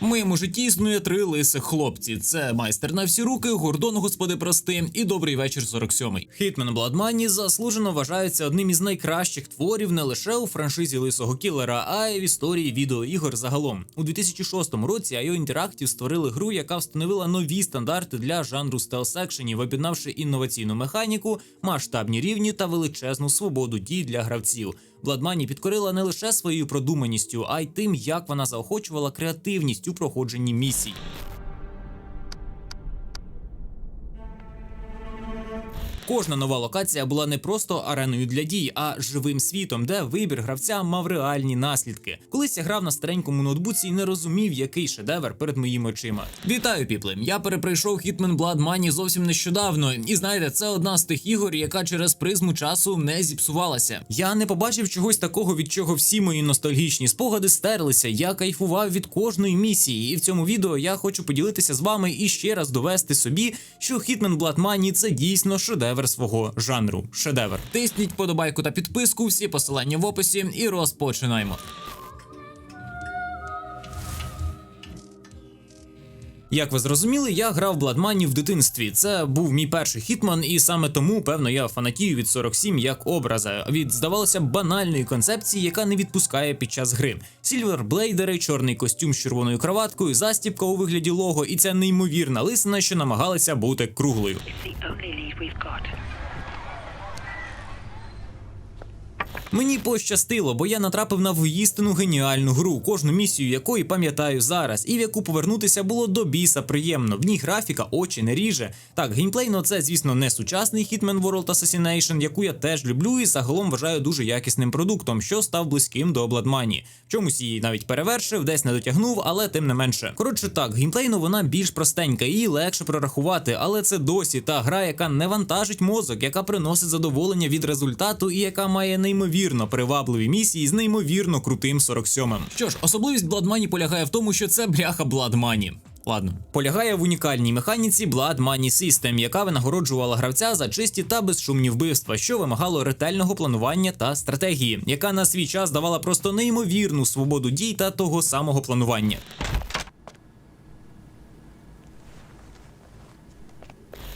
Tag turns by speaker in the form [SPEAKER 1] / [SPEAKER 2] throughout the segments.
[SPEAKER 1] В моєму житті існує три лисих хлопці: це майстер на всі руки, гордон господи прости і добрий вечір 47-й. Hitman Blood Money заслужено вважається одним із найкращих творів не лише у франшизі лисого кілера, а й в історії відеоігор загалом. У 2006 році IO Interactive створили гру, яка встановила нові стандарти для жанру стелс-екшенів, об'єднавши інноваційну механіку, масштабні рівні та величезну свободу дій для гравців. Money підкорила не лише своєю продуманістю, а й тим, як вона заохочувала креативність у проходженні місій. Кожна нова локація була не просто ареною для дій, а живим світом, де вибір гравця мав реальні наслідки. Колись я грав на старенькому ноутбуці і не розумів, який шедевр перед моїми очима. Вітаю, піпли! Я перепройшов Hitman Blood Money зовсім нещодавно, і знаєте, це одна з тих ігор, яка через призму часу не зіпсувалася. Я не побачив чогось такого, від чого всі мої ностальгічні спогади стерлися. Я кайфував від кожної місії, і в цьому відео я хочу поділитися з вами і ще раз довести собі, що Hitman Blood Money – це дійсно шедевр свого жанру. Шедевр. Тисніть подобайку та підписку, всі посилання в описі, і розпочинаємо. Як ви зрозуміли, я грав Blood Money в дитинстві. Це був мій перший хітман, і саме тому, певно, я фанатію від 47 як образа, від здавалося банальної концепції, яка не відпускає під час гри. Сільверблейдери, чорний костюм з червоною кроваткою, застіпка у вигляді лого, і ця неймовірна лисина, що намагалася бути круглою.
[SPEAKER 2] It's the only lead we've got.
[SPEAKER 1] Мені пощастило, бо я натрапив на воїстину геніальну гру, кожну місію якої пам'ятаю зараз, і в яку повернутися було до біса приємно. В ній графіка очі не ріже. Так, геймплейно це, звісно, не сучасний Hitman World Assassination, яку я теж люблю і загалом вважаю дуже якісним продуктом, що став близьким до Blood. В чомусь її навіть перевершив, десь не дотягнув, але тим не менше. Коротше, так, геймплейно вона більш простенька і легше прорахувати, але це досі та гра, яка не вантажить мозок, яка приносить задоволення від результату і яка має неймовірно привабливі місії з неймовірно крутим 47-м. Що ж, особливість Money полягає в тому, що це бляха Money. Ладно, полягає в унікальній механіці Blood Money System, яка винагороджувала гравця за чисті та безшумні вбивства, що вимагало ретельного планування та стратегії, яка на свій час давала просто неймовірну свободу дій та того самого планування.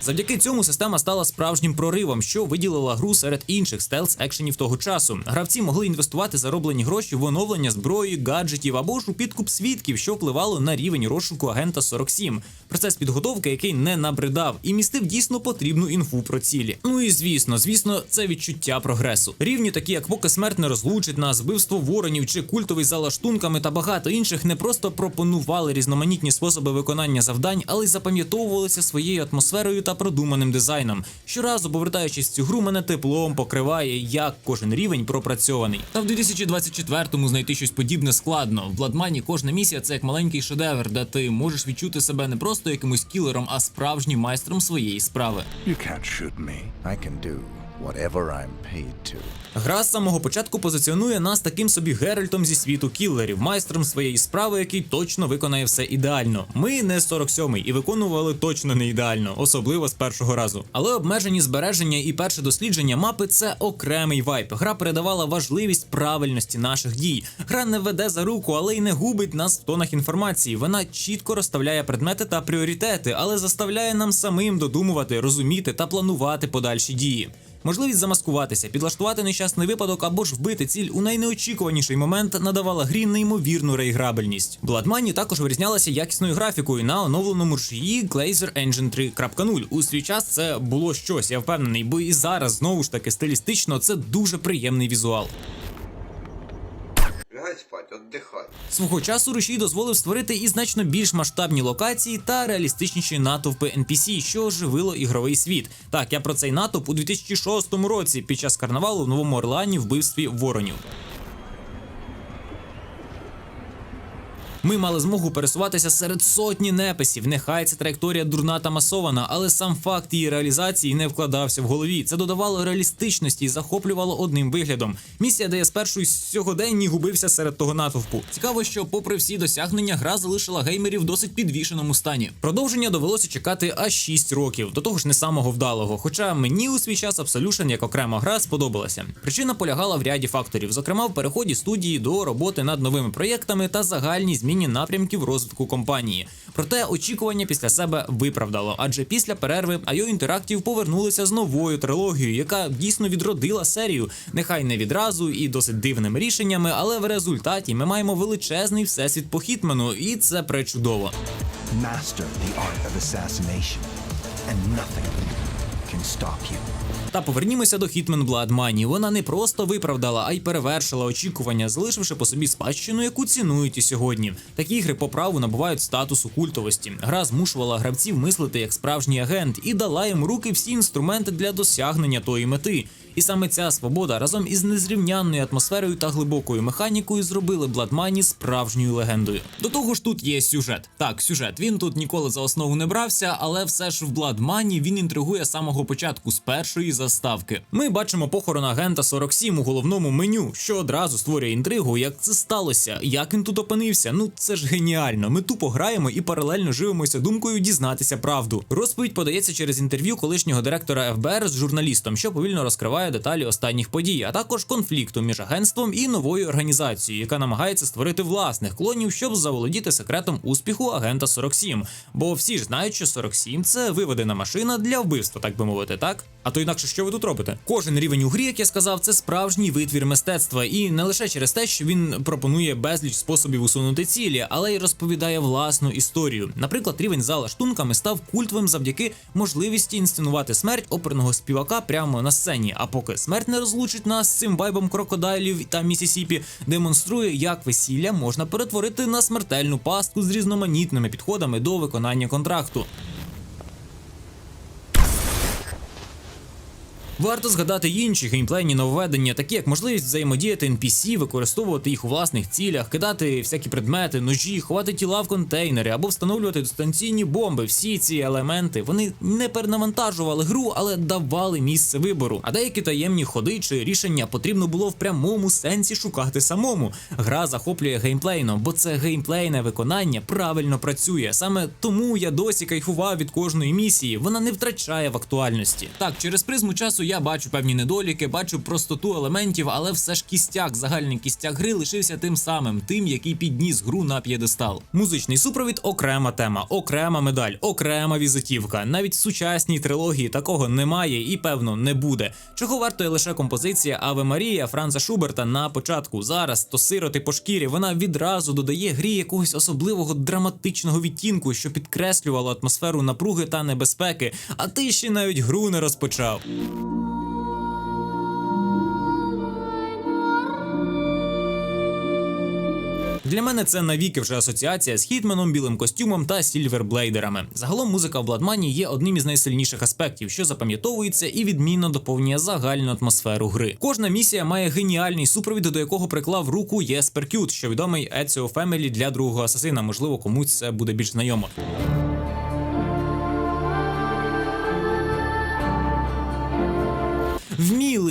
[SPEAKER 1] Завдяки цьому система стала справжнім проривом, що виділила гру серед інших стелс екшенів того часу. Гравці могли інвестувати зароблені гроші в оновлення зброї, гаджетів або ж у підкуп свідків, що впливало на рівень розшуку агента 47. Процес підготовки, який не набридав і містив дійсно потрібну інфу про цілі. Ну і звісно, звісно, це відчуття прогресу. Рівні, такі як поки смерть не розлучить нас, вбивство воронів чи культовий за лаштунками та багато інших, не просто пропонували різноманітні способи виконання завдань, але й запам'ятовувалися своєю атмосферою та продуманим дизайном. Щоразу, повертаючись в цю гру, мене теплом покриває, як кожен рівень пропрацьований. Та в 2024-му знайти щось подібне складно. В Бладмані кожна місія це як маленький шедевр, де ти можеш відчути себе не просто якимось кілером, а справжнім майстром своєї справи.
[SPEAKER 3] You can't shoot me. I can do whatever I'm paid to.
[SPEAKER 1] Гра з самого початку позиціонує нас таким собі Геральтом зі світу кілерів, майстром своєї справи, який точно виконає все ідеально. Ми не 47-й і виконували точно не ідеально, особливо з першого разу. Але обмежені збереження і перше дослідження мапи це окремий вайп. Гра передавала важливість правильності наших дій. Гра не веде за руку, але й не губить нас в тонах інформації. Вона чітко розставляє предмети та пріоритети, але заставляє нам самим додумувати, розуміти та планувати подальші дії. Можливість замаскуватися, підлаштувати нещасний випадок або ж вбити ціль у найнеочікуваніший момент надавала грі неймовірну реіграбельність. Blood також вирізнялася якісною графікою на оновленому рушії Glazer Engine 3.0. У свій час це було щось, я впевнений, бо і зараз знову ж таки стилістично це дуже приємний візуал.
[SPEAKER 4] Отдыхай.
[SPEAKER 1] Свого часу рушій дозволив створити і значно більш масштабні локації та реалістичніші натовпи NPC, що оживило ігровий світ. Так, я про цей натовп у 2006 році під час карнавалу в Новому Орлеані вбивстві воронів. Ми мали змогу пересуватися серед сотні неписів. Нехай ця траєкторія дурна та масована, але сам факт її реалізації не вкладався в голові. Це додавало реалістичності і захоплювало одним виглядом. Місія, де я спершу й сьогоденні губився серед того натовпу. Цікаво, що, попри всі досягнення, гра залишила геймерів в досить підвішеному стані. Продовження довелося чекати аж 6 років, до того ж не самого вдалого. Хоча мені у свій час Absolution як окрема гра сподобалася. Причина полягала в ряді факторів, зокрема в переході студії до роботи над новими проєктами та загальній зміні зміні напрямків розвитку компанії. Проте очікування після себе виправдало, адже після перерви IO Interactive повернулися з новою трилогією, яка дійсно відродила серію, нехай не відразу і досить дивними рішеннями, але в результаті ми маємо величезний всесвіт по Хітмену, і це пречудово.
[SPEAKER 3] Master the art of assassination, and nothing.
[SPEAKER 1] Та повернімося до Hitman Blood Money. Вона не просто виправдала, а й перевершила очікування, залишивши по собі спадщину, яку цінують і сьогодні. Такі ігри по праву набувають статусу культовості. Гра змушувала гравців мислити як справжній агент і дала їм руки всі інструменти для досягнення тої мети. І саме ця свобода разом із незрівнянною атмосферою та глибокою механікою зробили Money справжньою легендою. До того ж, тут є сюжет. Так, сюжет. Він тут ніколи за основу не брався, але все ж в Money він інтригує з самого початку, з першої заставки. Ми бачимо похорон агента 47 у головному меню, що одразу створює інтригу, як це сталося, як він тут опинився. Ну це ж геніально. Ми тупо граємо і паралельно живемося думкою дізнатися правду. Розповідь подається через інтерв'ю колишнього директора ФБР з журналістом, що повільно розкриває деталі останніх подій, а також конфлікту між агентством і новою організацією, яка намагається створити власних клонів, щоб заволодіти секретом успіху агента 47. Бо всі ж знають, що 47 – це виведена машина для вбивства, так би мовити, так? А то інакше що ви тут робите? Кожен рівень у грі, як я сказав, це справжній витвір мистецтва, і не лише через те, що він пропонує безліч способів усунути цілі, але й розповідає власну історію. Наприклад, рівень за лаштунками став культовим завдяки можливості інсценувати смерть оперного співака прямо на сцені. А поки смерть не розлучить нас з цим вайбом крокодайлів та Місісіпі, демонструє, як весілля можна перетворити на смертельну пастку з різноманітними підходами до виконання контракту. Варто згадати інші геймплейні нововведення, такі як можливість взаємодіяти NPC, використовувати їх у власних цілях, кидати всякі предмети, ножі, ховати тіла в контейнери або встановлювати дистанційні бомби. Всі ці елементи вони не перенавантажували гру, але давали місце вибору. А деякі таємні ходи чи рішення потрібно було в прямому сенсі шукати самому. Гра захоплює геймплейном, бо це геймплейне виконання правильно працює. Саме тому я досі кайфував від кожної місії. Вона не втрачає в актуальності. Так, через призму часу я бачу певні недоліки, бачу простоту елементів, але все ж кістяк, загальний кістяк гри лишився тим самим, тим, який підніс гру на п'єдестал. Музичний супровід окрема тема, окрема медаль, окрема візитівка. Навіть в сучасній трилогії такого немає і певно не буде. Чого вартує лише композиція Аве Марія Франца Шуберта на початку. Зараз то сироти по шкірі. Вона відразу додає грі якогось особливого драматичного відтінку, що підкреслювало атмосферу напруги та небезпеки. А ти ще навіть гру не розпочав. Для мене це навіки вже асоціація з хітменом, білим костюмом та сільверблейдерами. Загалом музика в Бладмані є одним із найсильніших аспектів, що запам'ятовується і відмінно доповнює загальну атмосферу гри. Кожна місія має геніальний супровід, до якого приклав руку Єс Перкют, що відомий Еціо Фемелі для другого асасина. Можливо, комусь це буде більш знайомо.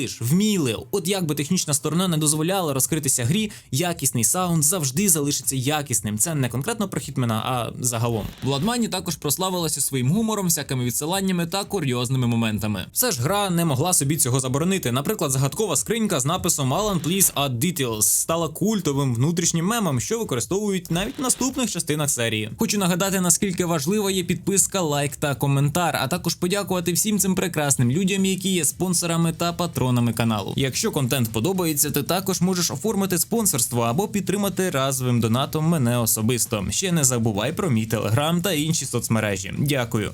[SPEAKER 1] Вміли ж, вміли. От як би технічна сторона не дозволяла розкритися грі, якісний саунд завжди залишиться якісним. Це не конкретно про хітмена, а загалом. Владмані також прославилася своїм гумором, всякими відсиланнями та курйозними моментами. Все ж гра не могла собі цього заборонити. Наприклад, загадкова скринька з написом Alan Please Add Details стала культовим внутрішнім мемом, що використовують навіть в наступних частинах серії. Хочу нагадати, наскільки важлива є підписка, лайк та коментар, а також подякувати всім цим прекрасним людям, які є спонсорами та патронами каналу. Якщо контент подобається, ти також можеш оформити спонсорство або підтримати разовим донатом мене особисто. Ще не забувай про мій телеграм та інші соцмережі. Дякую.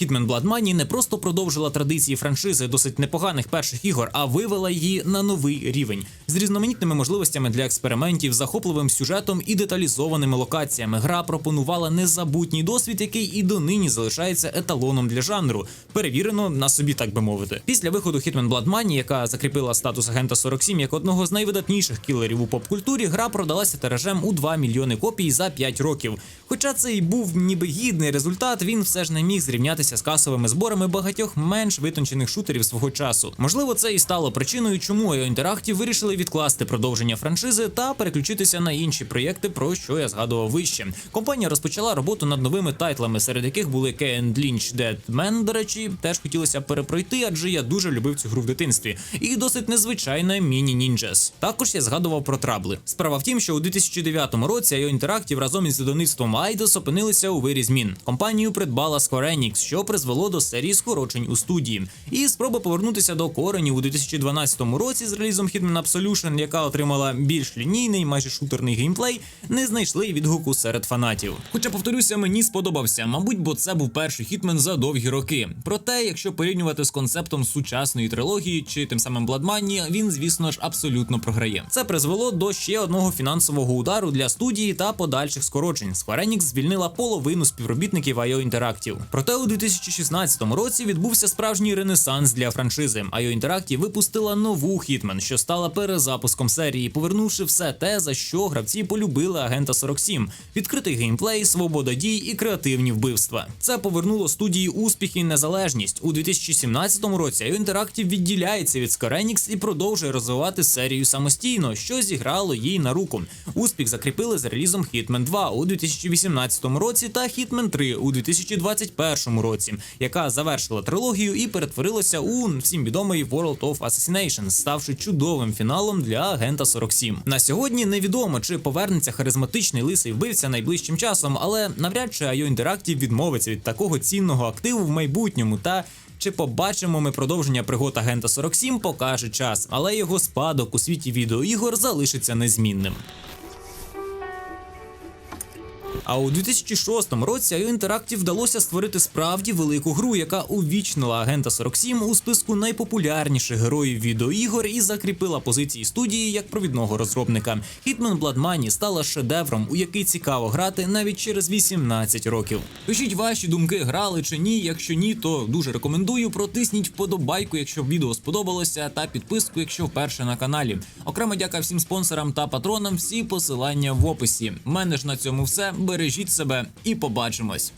[SPEAKER 1] Hitman Blood Money не просто продовжила традиції франшизи досить непоганих перших ігор, а вивела її на новий рівень з різноманітними можливостями для експериментів, захопливим сюжетом і деталізованими локаціями. Гра пропонувала незабутній досвід, який і донині залишається еталоном для жанру, перевірено на собі, так би мовити. Після виходу Hitman Blood Money, яка закріпила статус агента 47 як одного з найвидатніших кілерів у поп-культурі, гра продалася тиражем у 2 мільйони копій за 5 років. Хоча це і був ніби гідний результат, він все ж не міг зрівнятися з касовими зборами багатьох менш витончених шутерів свого часу. Можливо, це і стало причиною, чому IO Interactive вирішили відкласти продовження франшизи та переключитися на інші проєкти, про що я згадував вище. Компанія розпочала роботу над новими тайтлами, серед яких були Ken Lynch Dead Man, до речі, теж хотілося перепройти, адже я дуже любив цю гру в дитинстві. І досить незвичайна Mini Ninjas. Також я згадував про трабли. Справа в тім, що у 2009 році IO Interactive разом із видавництвом Eidos опинилися у вирі змін. Компанію придбала Square Enix, що призвело до серії скорочень у студії. І спроба повернутися до коренів у 2012 році з релізом Hitman Absolution, яка отримала більш лінійний, майже шутерний геймплей, не знайшли відгуку серед фанатів. Хоча, повторюся, мені сподобався, мабуть, бо це був перший хітмен за довгі роки. Проте, якщо порівнювати з концептом сучасної трилогії чи тим самим Бладмані, він, звісно ж, абсолютно програє. Це призвело до ще одного фінансового удару для студії та подальших скорочень. Square Enix звільнила половину співробітників IO Interactive. Проте у 2016 році відбувся справжній ренесанс для франшизи. IO Interactive випустила нову Hitman, що стала перезапуском серії, повернувши все те, за що гравці полюбили агента 47. відкритий геймплей, свобода дій і креативні вбивства. Це повернуло студії успіх і незалежність. У 2017 році IO Interactive відділяється від Square Enix і продовжує розвивати серію самостійно, що зіграло їй на руку. Успіх закріпили з релізом Hitman 2 у 2018 році та Hitman 3 у 2021 році, яка завершила трилогію і перетворилася у всім відомий World of Assassination, ставши чудовим фіналом для агента 47. На сьогодні невідомо, чи повернеться харизматичний лисий вбивця найближчим часом, але навряд чи IO Interactive відмовиться від такого цінного активу в майбутньому та. Чи побачимо ми продовження пригод агента 47, покаже час, але його спадок у світі відеоігор залишиться незмінним. А у 2006 році IO Interactive вдалося створити справді велику гру, яка увічнила агента 47 у списку найпопулярніших героїв відеоігор і закріпила позиції студії як провідного розробника. Hitman Blood Money стала шедевром, у який цікаво грати навіть через 18 років. Пишіть ваші думки, грали чи ні. Якщо ні, то дуже рекомендую. Протисніть вподобайку, якщо відео сподобалося, та підписку, якщо вперше на каналі. Окремо дяка всім спонсорам та патронам. Всі посилання в описі. Мене ж на цьому все. Бережіть себе і побачимось.